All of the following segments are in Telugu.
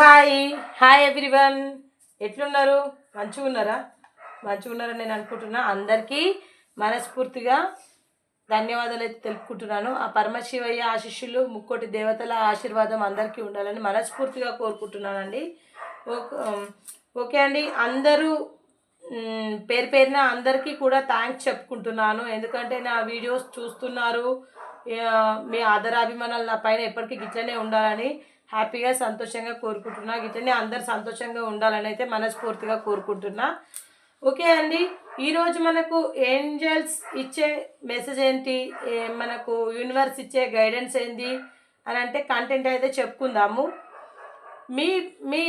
హాయ్. Hi everyone. ఎట్లున్నారు? మంచిగా ఉన్నారా? మంచిగా ఉన్నారని నేను అనుకుంటున్నా. అందరికీ మనస్ఫూర్తిగా ధన్యవాదాలు అయితే తెలుపుకుంటున్నాను. ఆ పరమశివయ్య ఆశిష్యులు ముక్కోటి దేవతల ఆశీర్వాదం అందరికీ ఉండాలని మనస్ఫూర్తిగా కోరుకుంటున్నానండి. ఓకే ఓకే అండి. అందరూ పేరు పేరున అందరికీ కూడా థ్యాంక్స్ చెప్పుకుంటున్నాను. ఎందుకంటే నా వీడియోస్ చూస్తున్నారు. మీ ఆదరాభిమానాలు నా పైన ఎప్పటికీ గిట్లనే ఉండాలని హ్యాపీగా సంతోషంగా కోరుకుంటున్నా. గిట్లనే అందరు సంతోషంగా ఉండాలని అయితే మనస్ఫూర్తిగా కోరుకుంటున్నా. ఓకే అండి ఈరోజు మనకు ఏంజల్స్ ఇచ్చే మెసేజ్ ఏంటి? మనకు యూనివర్స్ ఇచ్చే గైడెన్స్ ఏంటి అని అంటే కంటెంట్ అయితే చెప్పుకుందాము. మీ మీ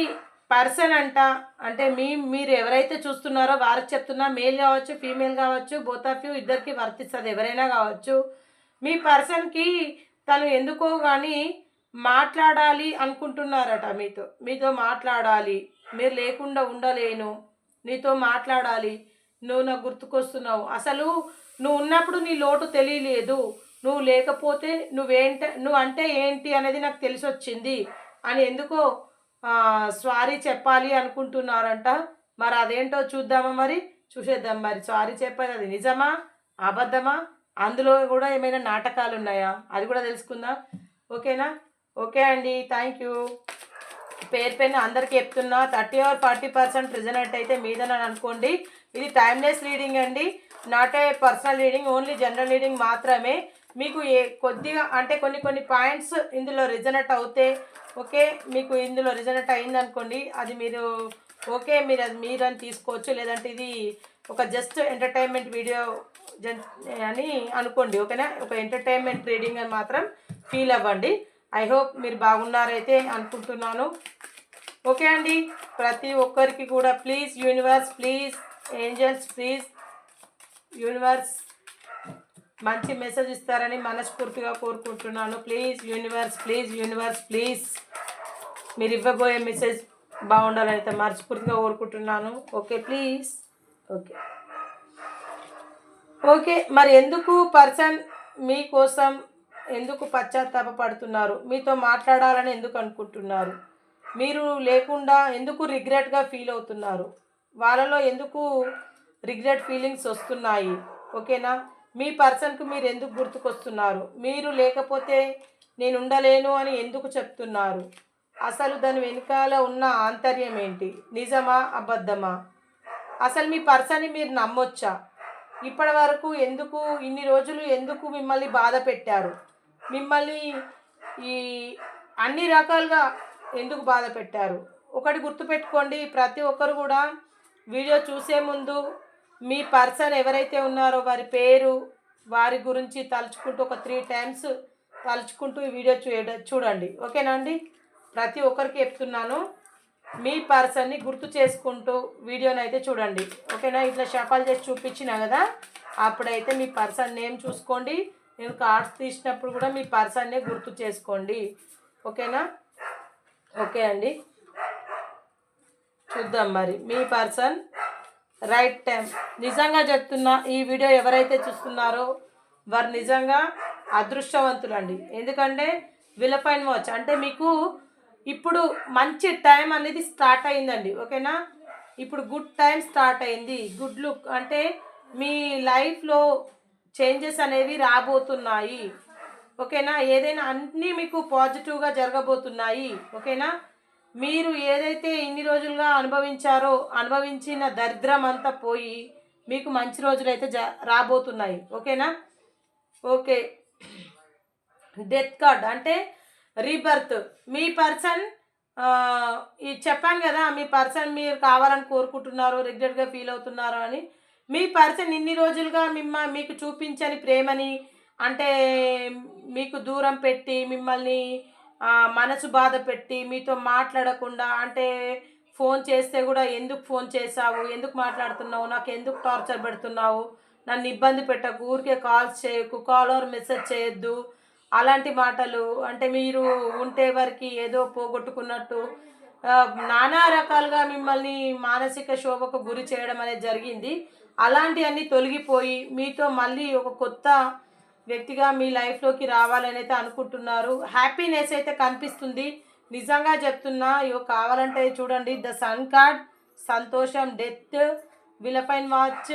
పర్సన్ అంట అంటే మీ మీరు ఎవరైతే చూస్తున్నారో వారికి చెప్తున్నా మేల్ కావచ్చు ఫీమేల్ కావచ్చు బోత్ ఆఫ్ యూ ఇద్దరికి వర్తిస్తుంది ఎవరైనా కావచ్చు. మీ పర్సన్కి తను ఎందుకో కానీ మాట్లాడాలి అనుకుంటున్నారట మీతో. మీతో మాట్లాడాలి. మీరు లేకుండా ఉండలేను. నీతో మాట్లాడాలి. నువ్వు నాకు గుర్తుకొస్తున్నావు. అసలు నువ్వు ఉన్నప్పుడు నీ లోటు తెలియలేదు. నువ్వు లేకపోతే నువ్వేంట నువ్వు అంటే ఏంటి అనేది నాకు తెలిసి వచ్చింది అని ఎందుకో సారీ చెప్పాలి అనుకుంటున్నారంట. మరి అదేంటో చూద్దామా మరి? చూసేద్దాం మరి. సారీ చెప్పేది అది నిజమా? అబద్ధమా? అందులో కూడా ఏమైనా నాటకాలు ఉన్నాయా అది కూడా తెలుసుకుందాం. ఓకేనా? ఓకే అండి థ్యాంక్ యూ పేరు పైన అందరికీ చెప్తున్నా thirty or forty percent resonant అయితే మీదని అనుకోండి. ఇది టైమ్లెస్ రీడింగ్ అండి. Not a personal reading only general reading మాత్రమే. మీకు ఏ కొద్దిగా అంటే కొన్ని కొన్ని పాయింట్స్ ఇందులో రిజనెట్ అవుతే ఓకే మీకు ఇందులో రిజనెట్ అయిందనుకోండి అది మీరు ఓకే మీరు అది మీరు అని తీసుకోవచ్చు. లేదంటే ఇది ఒక జస్ట్ ఎంటర్టైన్మెంట్ వీడియో జన్ అని అనుకోండి ఓకేనా? ఒక ఎంటర్టైన్మెంట్ రీడింగ్ అని మాత్రం ఫీల్ అవ్వండి. ఐ హోప్ మీరు బాగున్నారైతే అనుకుంటున్నాను. ఓకే అండి ప్రతి ఒక్కరికి కూడా please universe please angels please universe మంచి మెసేజ్ ఇస్తారని మనస్ఫూర్తిగా కోరుకుంటున్నాను. Please universe please universe please మీరు ఇవ్వబోయే మెసేజ్ బాగుండాలని అయితే మనస్ఫూర్తిగా కోరుకుంటున్నాను. Okay please. ఓకే. ఓకే మరి ఎందుకు పర్సన్ మీకోసం ఎందుకు పశ్చాత్తాప పడుతున్నారు మీతో మాట్లాడాలని ఎందుకు అనుకుంటున్నారు? మీరు లేకుండా ఎందుకు రిగ్రెట్గా ఫీల్ అవుతున్నారు? వాళ్ళలో ఎందుకు రిగ్రెట్ ఫీలింగ్స్ వస్తున్నాయి? ఓకేనా? మీ పర్సన్కు మీరు ఎందుకు గుర్తుకొస్తున్నారు? మీరు లేకపోతే నేను ఉండలేను అని ఎందుకు చెప్తున్నారు? అసలు దాని వెనకాల ఉన్న ఆంతర్యం ఏంటి? నిజమా? అబద్ధమా? అసలు మీ పర్సన్ని మీరు నమ్మొచ్చా? ఇప్పటి వరకు ఎందుకు ఇన్ని రోజులు ఎందుకు మిమ్మల్ని బాధ పెట్టారు? మిమ్మల్ని ఈ అన్ని రకాలుగా ఎందుకు బాధ పెట్టారు? ఒకటి గుర్తుపెట్టుకోండి ప్రతి ఒక్కరు కూడా వీడియో చూసే ముందు మీ పర్సన్ ఎవరైతే ఉన్నారో వారి పేరు వారి గురించి తలుచుకుంటూ ఒక త్రీ టైమ్స్ తలుచుకుంటూ ఈ వీడియో చూడ చూడండి. ఓకేనా అండి? ప్రతి ఒక్కరికి చెప్తున్నాను. మీ పర్సన్ని గుర్తు చేసుకుంటూ వీడియోని అయితే చూడండి. ఓకేనా? ఇట్లా షఫాల్ చేసి చూపించినా కదా అప్పుడైతే మీ పర్సన్ నేమ్ చూసుకోండి. నేను కార్డ్స్ తీసినప్పుడు కూడా మీ పర్సన్నే గుర్తు చేసుకోండి. ఓకేనా? ఓకే అండి. చూద్దాం మరి. మీ పర్సన్ రైట్ టైం. నిజంగా చెప్తున్నా ఈ వీడియో ఎవరైతే చూస్తున్నారో వారు నిజంగా అదృష్టవంతులు అండి ఎందుకంటే విలపైన వాచ్. అంటే మీకు ఇప్పుడు మంచి టైం అనేది స్టార్ట్ అయిందండి. ఓకేనా? ఇప్పుడు గుడ్ టైం స్టార్ట్ అయింది. Good luck. అంటే మీ లైఫ్లో చేంజెస్ అనేవి రాబోతున్నాయి. ఓకేనా? ఏదైనా అన్నీ మీకు పాజిటివ్గా జరగబోతున్నాయి. ఓకేనా? మీరు ఏదైతే ఇన్ని రోజులుగా అనుభవించారో అనుభవించిన దరిద్రం అంతా పోయి మీకు మంచి రోజులు అయితే జ రాబోతున్నాయి. ఓకేనా? ఓకే. డెత్ కార్డ్ అంటే రీబర్త్. మీ పర్సన్ ఇది చెప్పాను కదా మీ పర్సన్ మీరు కావాలని కోరుకుంటున్నారు రిగ్రెట్గా ఫీల్ అవుతున్నారు అని మీ పర్సన్ ఇన్ని రోజులుగా మిమ్మ మీకు చూపించని ప్రేమని అంటే మీకు దూరం పెట్టి మిమ్మల్ని మనసు బాధ పెట్టి మీతో మాట్లాడకుండా అంటే ఫోన్ చేస్తే కూడా ఎందుకు ఫోన్ చేసావు ఎందుకు మాట్లాడుతున్నావు నాకు ఎందుకు టార్చర్ పెడుతున్నావు నన్ను ఇబ్బంది పెట్టకు ఊరికే కాల్స్ చేయకు కాల్ ఆర్ మెసేజ్ చేయొద్దు అలాంటి మాటలు అంటే మీరు ఉంటే వరకు ఏదో పోగొట్టుకున్నట్టు నానా రకాలుగా మిమ్మల్ని మానసిక శోభకు గురి చేయడం అనేది జరిగింది. అలాంటివన్నీ తొలగిపోయి మీతో మళ్ళీ ఒక కొత్త వ్యక్తిగా మీ లైఫ్లోకి రావాలని అయితే అనుకుంటున్నారు. హ్యాపీనెస్ అయితే కనిపిస్తుంది. నిజంగా చెప్తున్నా ఇవో కావాలంటే చూడండి. ద సన్ కార్డ్ సంతోషం డెత్ విలపైన్ వాచ్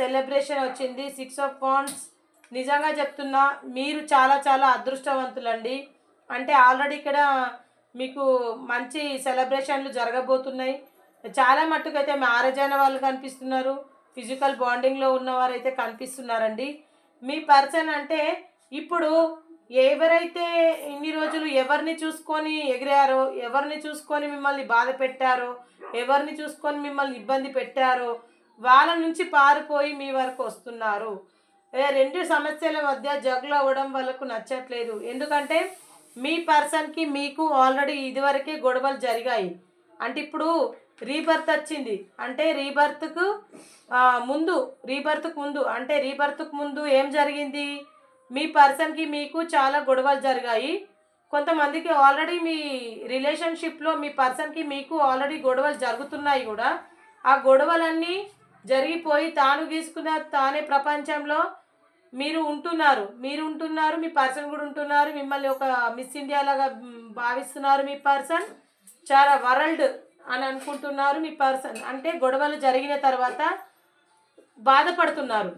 సెలబ్రేషన్ వచ్చింది. సిక్స్ ఆఫ్ పాయింట్స్ నిజంగా చెప్తున్నా మీరు చాలా చాలా అదృష్టవంతులండి. అంటే ఆల్రెడీ ఇక్కడ మీకు మంచి సెలబ్రేషన్లు జరగబోతున్నాయి. చాలా మట్టుకైతే మ్యారేజ్ అయిన వాళ్ళు కనిపిస్తున్నారు. ఫిజికల్ బాండింగ్లో ఉన్నవారు అయితే కనిపిస్తున్నారండి. మీ పర్సన్ అంటే ఇప్పుడు ఎవరైతే ఇన్ని రోజులు ఎవరిని చూసుకొని ఎగిరారో ఎవరిని చూసుకొని మిమ్మల్ని బాధ పెట్టారో ఎవరిని చూసుకొని మిమ్మల్ని ఇబ్బంది పెట్టారో వాళ్ళ నుంచి పారిపోయి మీ వరకు వస్తున్నారు. రెండు సమస్యల మధ్య జగ్లు అవ్వడం వాళ్ళకు నచ్చట్లేదు. ఎందుకంటే మీ పర్సన్కి మీకు ఆల్రెడీ ఇదివరకే గొడవలు జరిగాయి. అంటే ఇప్పుడు రీబర్త్ వచ్చింది. అంటే రీబర్త్కు ముందు రీబర్త్కు ముందు అంటే రీబర్త్కు ముందు ఏం జరిగింది? మీ పర్సన్కి మీకు చాలా గొడవలు జరిగాయి. కొంతమందికి ఆల్రెడీ మీ రిలేషన్షిప్లో మీ పర్సన్కి మీకు ఆల్రెడీ గొడవలు జరుగుతున్నాయి కూడా. ఆ గొడవలన్నీ జరిగిపోయి తాను గీసుకున్న తానే ప్రపంచంలో మీరు ఉంటున్నారు. మీరు ఉంటున్నారు మీ పర్సన్ కూడా ఉంటున్నారు. మిమ్మల్ని ఒక మిస్ ఇండియా లాగా భావిస్తున్నారు మీ పర్సన్. చాలా వరల్డ్ అని అనుకుంటున్నారు మీ పర్సన్. అంటే గొడవలు జరిగిన తర్వాత బాధపడుతున్నారు.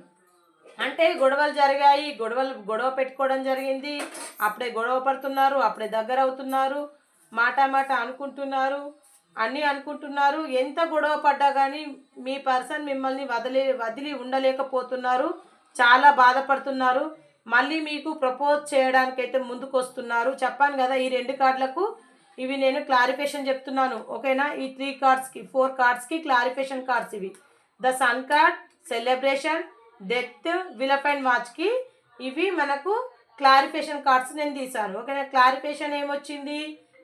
అంటే గొడవలు జరిగాయి గొడవలు గొడవ పెట్టుకోవడం జరిగింది. అప్పుడే గొడవ పడుతున్నారు అప్పుడే దగ్గర అవుతున్నారు మాట మాట అనుకుంటున్నారు అన్నీ అనుకుంటున్నారు. ఎంత గొడవ పడ్డా కానీ మీ పర్సన్ మిమ్మల్ని వదిలే వదిలి ఉండలేకపోతున్నారు. చాలా బాధపడుతున్నారు. మళ్ళీ మీకు ప్రపోజ్ చేయడానికైతే ముందుకు వస్తున్నారు చెప్పాను కదా ఈ రెండు కార్డులకు ఇవి నేను క్లారిఫికేషన్ చెప్తున్నాను. ఓకేనా? ఈ త్రీ కార్డ్స్కి ఫోర్ కార్డ్స్కి క్లారిఫికేషన్ కార్డ్స్ ఇవి. The sun card celebration death విలప్ and వాచ్కి ఇవి మనకు క్లారిఫికేషన్ కార్డ్స్ నేను తీశాను. ఓకేనా? క్లారిఫికేషన్ ఏమొచ్చింది?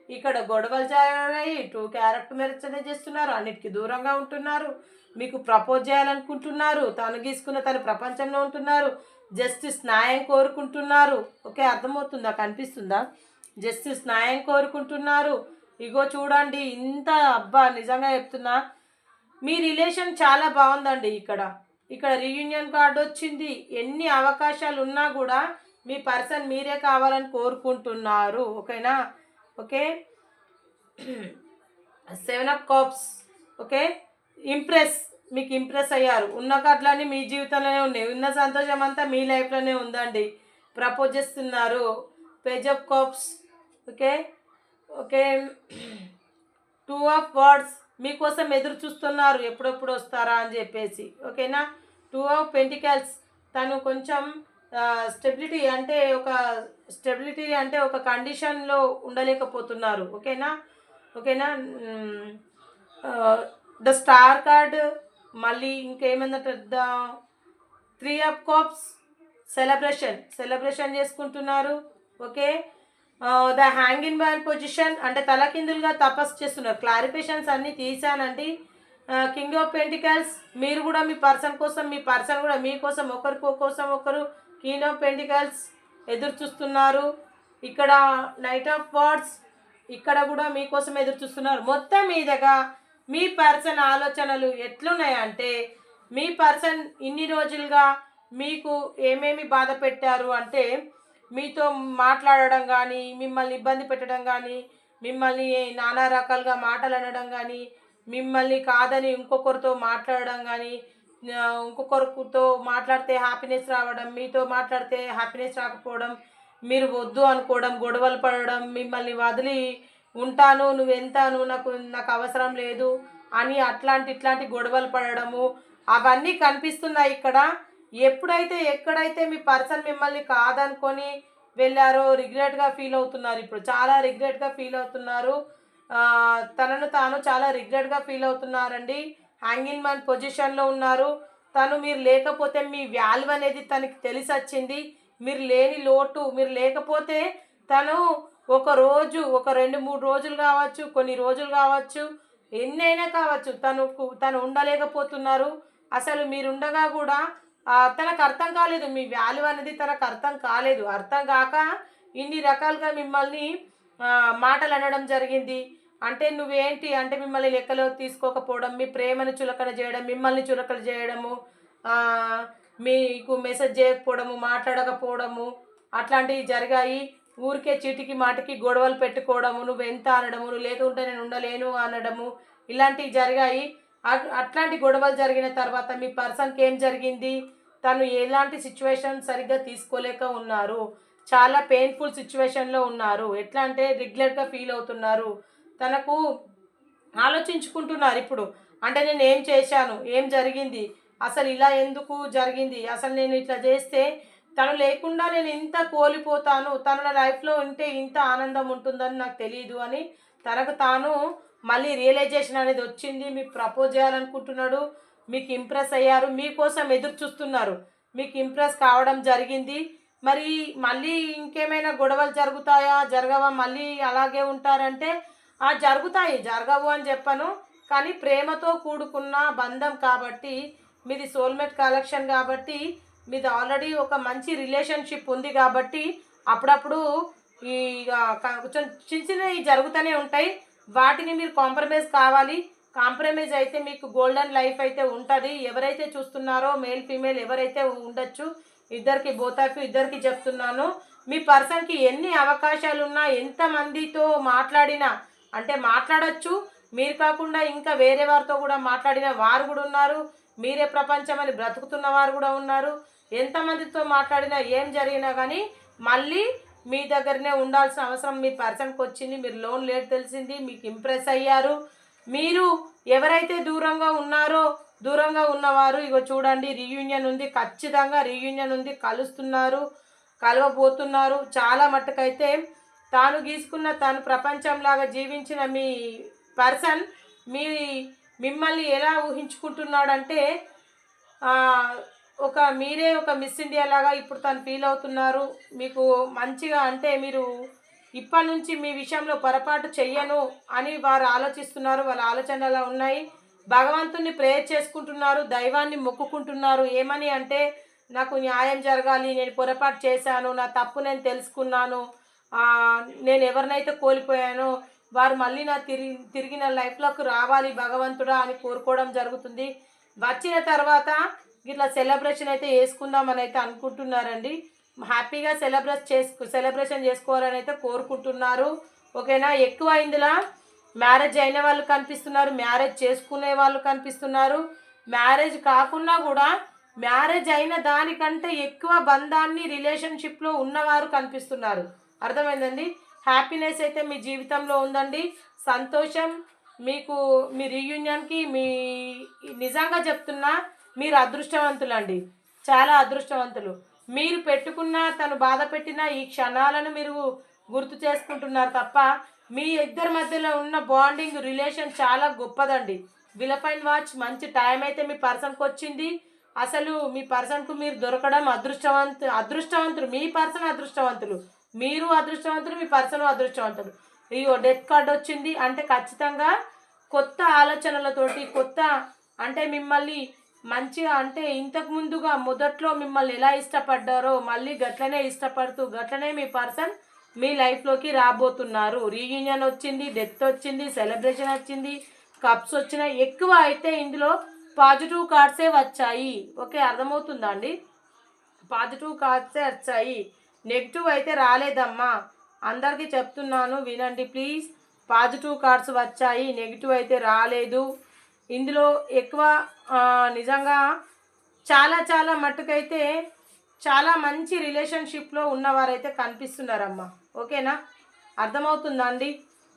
ఇక్కడ గొడవలు జరిగాయి. టూ క్యారెక్టర్ మెరచనే చేస్తున్నారు. అన్నిటికీ దూరంగా ఉంటున్నారు. మీకు ప్రపోజ్ చేయాలనుకుంటున్నారు. తను గీసుకున్న తన ప్రపంచంలో ఉంటున్నారు. జస్టిస్ న్యాయం కోరుకుంటున్నారు. ఓకే అర్థమవుతుందా? కనిపిస్తుందా? జస్టిస్ న్యాయం కోరుకుంటున్నారు. ఇగో చూడండి ఇంత అబ్బా నిజంగా చెప్తున్నా. మీ రిలేషన్ చాలా బాగుందండి ఇక్కడ. ఇక్కడ రీయూనియన్ కార్డు వచ్చింది. ఎన్ని అవకాశాలు ఉన్నా కూడా మీ పర్సన్ మీరే కావాలని కోరుకుంటున్నారు. ఓకేనా? Okay? Seven of cups. Okay? Impress. మీకు ఇంప్రెస్ అయ్యారు. ఉన్న కార్డులన్నీ మీ జీవితంలోనే ఉన్నాయి. ఉన్న సంతోషం అంతా మీ లైఫ్లోనే ఉందండి. ప్రపోజ్ చేస్తున్నారు. Page of cups okay? Okay two of swords మీకోసం ఎదురు చూస్తున్నారు ఎప్పుడెప్పుడు వస్తారా అని చెప్పేసి ఓకేనా? టూ ఆఫ్ పెంటికల్స్ తను కొంచెం స్టెబిలిటీ అంటే ఒక స్టెబిలిటీ అంటే ఒక కండిషన్లో ఉండలేకపోతున్నారు ఓకేనా? ఓకేనా? ద స్టార్ కార్డ్ మళ్ళీ ఇంకేమైందంటే the three of cups celebration celebration చేసుకుంటున్నారు. Okay? The hanging man position అంటే తలకిందులుగా తపస్సు చేస్తున్నారు. క్లారిఫికేషన్స్ అన్నీ తీసానండి కింగ్ ఆఫ్ పెంటికల్స్ మీరు కూడా మీ పర్సన్ కోసం మీ పర్సన్ కూడా మీకోసం ఒకరికి కోసం ఒకరు కింగ్ ఆఫ్ పెంటికల్స్ ఎదురు చూస్తున్నారు. ఇక్కడ నైట్ ఆఫ్ వర్డ్స్ ఇక్కడ కూడా మీకోసం ఎదురు చూస్తున్నారు. మొత్తం మీదగా మీ పర్సన్ ఆలోచనలు ఎట్లున్నాయంటే మీ పర్సన్ ఇన్ని రోజులుగా మీకు ఏమేమి బాధ పెట్టారు అంటే మీతో మాట్లాడడం కానీ మిమ్మల్ని ఇబ్బంది పెట్టడం కానీ మిమ్మల్ని నానా రకాలుగా మాటలు అనడం కానీ మిమ్మల్ని కాదని ఇంకొకరితో మాట్లాడడం కానీ ఇంకొకరితో మాట్లాడితే హ్యాపీనెస్ రావడం మీతో మాట్లాడితే హ్యాపీనెస్ రాకపోవడం మీరు వద్దు అనుకోవడం గొడవలు పడడం మిమ్మల్ని వదిలి ఉంటాను నువ్వు ఎంతాను నువ్వు నాకు నాకు అవసరం లేదు అని అట్లాంటి ఇట్లాంటి గొడవలు పడడము అవన్నీ కనిపిస్తున్నాయి ఇక్కడ. ఎప్పుడైతే ఎక్కడైతే మీ పర్సన్ మిమ్మల్ని కాదనుకొని వెళ్ళారో రిగ్రెట్గా ఫీల్ అవుతున్నారు ఇప్పుడు. చాలా రిగ్రెట్గా ఫీల్ అవుతున్నారు. తనను తాను చాలా రిగ్రెట్గా ఫీల్ అవుతున్నారండి. హ్యాంగింగ్ మ్యాన్ పొజిషన్లో ఉన్నారు. తను మీరు లేకపోతే మీ వాల్యూ అనేది తనకి తెలిసి వచ్చింది మీరు లేని లోటు మీరు లేకపోతే తను ఒక రోజు ఒక రెండు మూడు రోజులు కావచ్చు కొన్ని రోజులు కావచ్చు ఎన్నైనా కావచ్చు తను తను ఉండలేకపోతున్నారు. అసలు మీరు ఉండగా కూడా తనకు అర్థం కాలేదు. మీ వాల్యూ అనేది తనకు అర్థం కాలేదు. అర్థం కాక ఇన్ని రకాలుగా మిమ్మల్ని మాటలు అనడం జరిగింది. అంటే నువ్వేంటి? అంటే మిమ్మల్ని లెక్కలో తీసుకోకపోవడం మీ ప్రేమను చులకన చేయడం మిమ్మల్ని చులకన చేయడము మీకు మెసేజ్ చేయకపోవడము మాట్లాడకపోవడము అట్లాంటివి జరిగాయి. ఊరికే చీటికి మాటికి గొడవలు పెట్టుకోవడము నువ్వు ఎంత అనడము నువ్వు లేకుంటే నేను ఉండలేను అనడము ఇలాంటివి జరిగాయి. అట్లాంటి గొడవలు జరిగిన తర్వాత మీ పర్సన్కి ఏం జరిగింది? తను ఎలాంటి సిచ్యువేషన్ సరిగ్గా తీసుకోలేక ఉన్నారు. చాలా పెయిన్ఫుల్ సిచ్యువేషన్లో ఉన్నారు. ఎట్లా అంటే రెగ్యులర్గా ఫీల్ అవుతున్నారు. తనకు ఆలోచించుకుంటున్నారు ఇప్పుడు. అంటే నేను ఏం చేశాను? ఏం జరిగింది? అసలు ఇలా ఎందుకు జరిగింది? అసలు నేను ఇట్లా చేస్తే తను లేకుండా నేను ఇంత కోల్పోతాను? తన లైఫ్లో ఉంటే ఇంత ఆనందం ఉంటుందని నాకు తెలియదు అని తనకు తాను మళ్ళీ రియలైజేషన్ అనేది వచ్చింది. మీకు ప్రపోజ్ చేయాలనుకుంటున్నాడు. మీకు ఇంప్రెస్ అయ్యారు. మీకోసం ఎదురు చూస్తున్నారు. మీకు ఇంప్రెస్ కావడం జరిగింది. మరి మళ్ళీ ఇంకేమైనా గొడవలు జరుగుతాయా? జరగవా? మళ్ళీ అలాగే ఉంటారంటే ఆ జరుగుతాయి. జరగవు అని చెప్పను. కానీ ప్రేమతో కూడుకున్న బంధం కాబట్టి మీది సోల్మేట్ కలెక్షన్ కాబట్టి మీది ఆల్రెడీ ఒక మంచి రిలేషన్షిప్ ఉంది కాబట్టి అప్పుడప్పుడు ఈ కొంచెం చిన్న చిన్నవి జరుగుతూనే ఉంటాయి. వాటిని మీరు కాంప్రమైజ్ కావాలి. కాంప్రమైజ్ అయితే మీకు గోల్డెన్ లైఫ్ అయితే ఉంటుంది. ఎవరైతే చూస్తున్నారో మేల్ ఫీమేల్ ఎవరైతే ఉండొచ్చు ఇద్దరికి బోతాఫీ ఇద్దరికి చెప్తున్నాను. మీ పర్సన్కి ఎన్ని అవకాశాలు ఉన్నా ఎంతమందితో మాట్లాడినా అంటే మాట్లాడొచ్చు. మీరు కాకుండా ఇంకా వేరే వారితో కూడా మాట్లాడిన వారు కూడా ఉన్నారు. మీరే ప్రపంచం అని బ్రతుకుతున్న వారు కూడా ఉన్నారు. ఎంతమందితో మాట్లాడినా ఏం జరిగినా కానీ మళ్ళీ మీ దగ్గరనే ఉండాల్సిన అవసరం మీ పర్సన్కి వచ్చింది మీరు లోన్ లేట్ తెలిసింది మీకు ఇంప్రెస్ అయ్యారు. మీరు ఎవరైతే దూరంగా ఉన్నారో దూరంగా ఉన్నవారు ఇగో చూడండి రీయూనియన్ ఉంది ఖచ్చితంగా రీయూనియన్ ఉంది కలుస్తున్నారు కలవబోతున్నారు. చాలా మట్టుకైతే తాను గీసుకున్న తాను ప్రపంచంలాగా జీవించిన మీ పర్సన్ మీ మిమ్మల్ని ఎలా ఊహించుకుంటున్నాడంటే ఒక మీరే ఒక మిస్ ఇండియా లాగా ఇప్పుడు తను ఫీల్ అవుతున్నారు. మీకు మంచిగా అంటే మీరు ఇప్పటి నుంచి మీ విషయంలో పొరపాటు చెయ్యను అని వారు ఆలోచిస్తున్నారు. వాళ్ళ ఆలోచనలు అలా ఉన్నాయి. భగవంతుని ప్రేయర్ చేసుకుంటున్నారు. దైవాన్ని మొక్కుకుంటున్నారు. ఏమని అంటే నాకు న్యాయం జరగాలి నేను పొరపాటు చేశాను నా తప్పు నేను తెలుసుకున్నాను నేను ఎవరినైతే కోల్పోయానో వారు మళ్ళీ నా తిరిగి తిరిగి నా లైఫ్లోకి రావాలి భగవంతుడా అని కోరుకోవడం జరుగుతుంది. వచ్చిన తర్వాత ఇట్లా సెలబ్రేషన్ అయితే వేసుకుందామని అయితే అనుకుంటున్నారండి. హ్యాపీగా సెలబ్రేట్ చేసుకు సెలబ్రేషన్ చేసుకోవాలని అయితే కోరుకుంటున్నారు. ఓకేనా? ఎక్కువ ఇందులో మ్యారేజ్ అయిన వాళ్ళు కనిపిస్తున్నారు మ్యారేజ్ చేసుకునే వాళ్ళు కనిపిస్తున్నారు. మ్యారేజ్ కాకుండా కూడా మ్యారేజ్ అయిన దానికంటే ఎక్కువ బంధాన్ని రిలేషన్షిప్లో ఉన్నవారు కనిపిస్తున్నారు. అర్థమైందండి? హ్యాపీనెస్ అయితే మీ జీవితంలో ఉందండి. సంతోషం మీకు మీ రీయూనియన్కి మీ నిజంగా చెప్తున్నా మీరు అదృష్టవంతులండి. చాలా అదృష్టవంతులు. మీరు పెట్టుకున్న తను బాధ పెట్టిన ఈ క్షణాలను మీరు గుర్తు చేసుకుంటున్నారు తప్ప మీ ఇద్దరి మధ్యలో ఉన్న బాండింగ్ రిలేషన్ చాలా గొప్పదండి. విలఫైన్ వాచ్ మంచి టైం అయితే మీ పర్సన్కి వచ్చింది. అసలు మీ పర్సన్కు మీరు దొరకడం అదృష్టవంతు అదృష్టవంతులు. మీ పర్సన్ అదృష్టవంతులు. మీరు అదృష్టవంతులు మీ పర్సన్ అదృష్టవంతులు. ఇగో డెత్ కార్డ్ వచ్చింది. అంటే ఖచ్చితంగా కొత్త ఆలోచనలతోటి కొత్త అంటే మిమ్మల్ని మంచిగా అంటే ఇంతకు ముందుగా మొదట్లో మిమ్మల్ని ఎలా ఇష్టపడ్డారో మళ్ళీ గట్లనే ఇష్టపడుతూ గట్లనే మీ పర్సన్ మీ లైఫ్లోకి రాబోతున్నారు. రీయూనియన్ వచ్చింది డెత్ వచ్చింది సెలబ్రేషన్ వచ్చింది కప్స్ వచ్చినాయి. ఎక్కువ అయితే ఇందులో పాజిటివ్ కార్డ్సే వచ్చాయి. ఓకే అర్థమవుతుందా అండి? పాజిటివ్ కార్డ్సే వచ్చాయి. నెగిటివ్ అయితే రాలేదమ్మా. అందరికీ చెప్తున్నాను వినండి ప్లీజ్. పాజిటివ్ కార్డ్స్ వచ్చాయి నెగిటివ్ అయితే రాలేదు. ఇందులో ఎక్కువ నిజంగా చాలా చాలా మట్టుకైతే చాలా మంచి రిలేషన్షిప్లో ఉన్నవారైతే కనిపిస్తున్నారమ్మా. ఓకేనా? అర్థమవుతుందా అండి?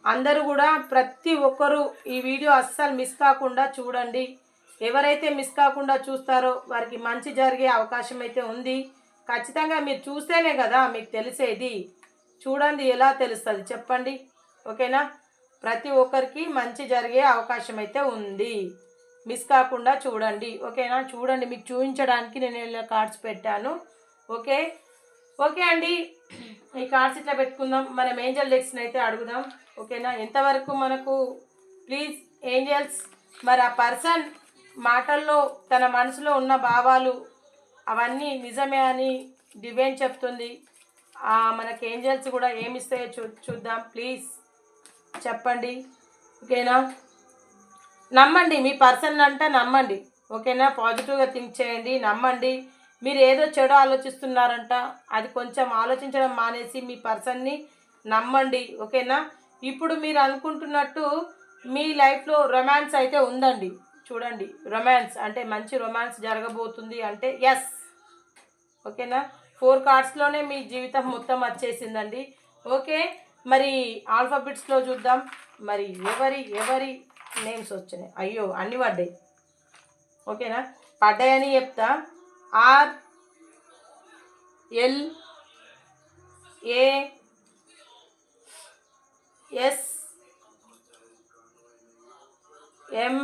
అందరూ కూడా ప్రతి ఒక్కరూ ఈ వీడియో అస్సలు మిస్ కాకుండా చూడండి. ఎవరైతే మిస్ కాకుండా చూస్తారో వారికి మంచి జరిగే అవకాశం అయితే ఉంది. ఖచ్చితంగా మీరు చూస్తేనే కదా మీకు తెలిసేది. చూడండి ఎలా తెలుస్తుంది చెప్పండి. ఓకేనా? ప్రతి ఒక్కరికి మంచి జరిగే అవకాశం అయితే ఉంది. మిస్ కాకుండా చూడండి. ఓకేనా? చూడండి. మీకు చూపించడానికి నేను ఇలా కార్డ్స్ పెట్టాను. ఓకే? ఓకే అండి. ఈ కార్డ్స్ ఇట్లా పెట్టుకుందాం. మనం ఏంజల్ డెక్స్ని అయితే అడుగుదాం. ఓకేనా? ఎంతవరకు మనకు ప్లీజ్ ఏంజల్స్? మరి ఆ పర్సన్ మాటల్లో తన మనసులో ఉన్న భావాలు అవన్నీ నిజమే అని డివైన్ చెప్తుంది. మనకి ఏంజల్స్ కూడా ఏమి ఇస్తాయో చూ చూద్దాం. ప్లీజ్. చెప్పండి. ఓకేనా? నమ్మండి మీ పర్సన్ అంట నమ్మండి. ఓకేనా? పాజిటివ్గా థింక్ చేయండి నమ్మండి. మీరు ఏదో చెడు ఆలోచిస్తున్నారంట అది కొంచెం ఆలోచించడం మానేసి మీ పర్సన్ని నమ్మండి. ఓకేనా? ఇప్పుడు మీరు అనుకుంటున్నట్టు మీ లైఫ్లో రొమాన్స్ అయితే ఉందండి. చూడండి రొమాన్స్ అంటే మంచి రొమాన్స్ జరగబోతుంది అంటే ఎస్ ఓకేనా? ఫోర్ కార్డ్స్లోనే మీ జీవితం మొత్తం వచ్చేసిందండి. ఓకే? మరి ఆల్ఫాబెట్స్లో చూద్దాం. మరి ఎవరి ఎవరి నేమ్స్ వచ్చినాయి? అయ్యో అన్ని పడ్డాయి. ఓకేనా? పడ్డాయని చెప్తా. R L A S M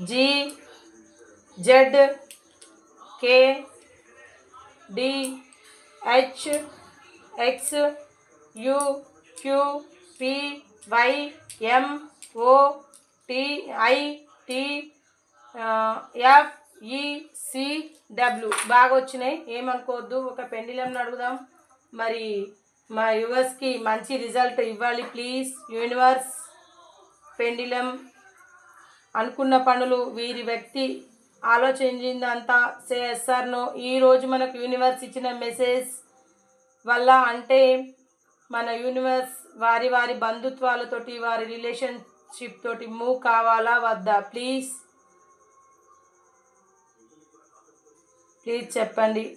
G Z K D H X U Q P Y M O T I T F E C W. బాగా వచ్చినాయి. ఏమనుకోవద్దు. ఒక పెండిలంని అడుగుదాం. మరి మా యువర్స్కి మంచి రిజల్ట్ ఇవ్వాలి ప్లీజ్. యూనివర్స్ పెండిలం అనుకున్న పనులు వీరి వ్యక్తి ఆలోచించిందంతా సేఎస్ఆర్ను ఈరోజు మనకు యూనివర్స్ ఇచ్చిన మెసేజ్ వల్ల అంటే మన యూనివర్స్ వారి వారి బంధుత్వాలతోటి వారి రిలేషన్షిప్ తోటి మూవ్ కావాలా వద్దా? ప్లీజ్ ప్లీజ్ చెప్పండి.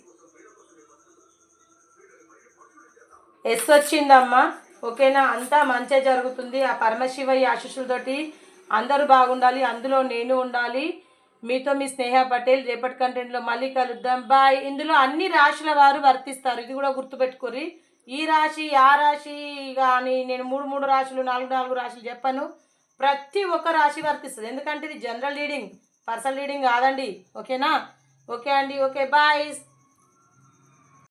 ఎస్ వచ్చిందమ్మా. ఓకేనా? అంతా మంచిగా జరుగుతుంది. ఆ పరమశివయ్య ఆశీస్సులతోటి అందరూ బాగుండాలి. అందులో నేను ఉండాలి. మీతో మీ స్నేహ పటేల్ రేపటి కంటెంట్లో మళ్ళీ కలుద్దాం. బాయ్ ఇందులో అన్ని రాశుల వారు వర్తిస్తారు. ఇది కూడా గుర్తుపెట్టుకోరి ఈ రాశి ఆ రాశి కానీ నేను మూడు మూడు రాశులు నాలుగు నాలుగు రాశులు చెప్పాను. ప్రతి ఒక్క రాశి వర్తిస్తుంది. ఎందుకంటే ఇది జనరల్ రీడింగ్ పర్సనల్ రీడింగ్ కాదండి. ఓకేనా? ఓకే అండి. Okay bye